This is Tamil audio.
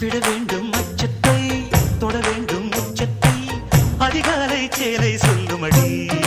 விட வேண்டும் அச்சத்தை தொட வேண்டும் உச்சத்தை. அதிகாலை சேலை சொல்லுமடி.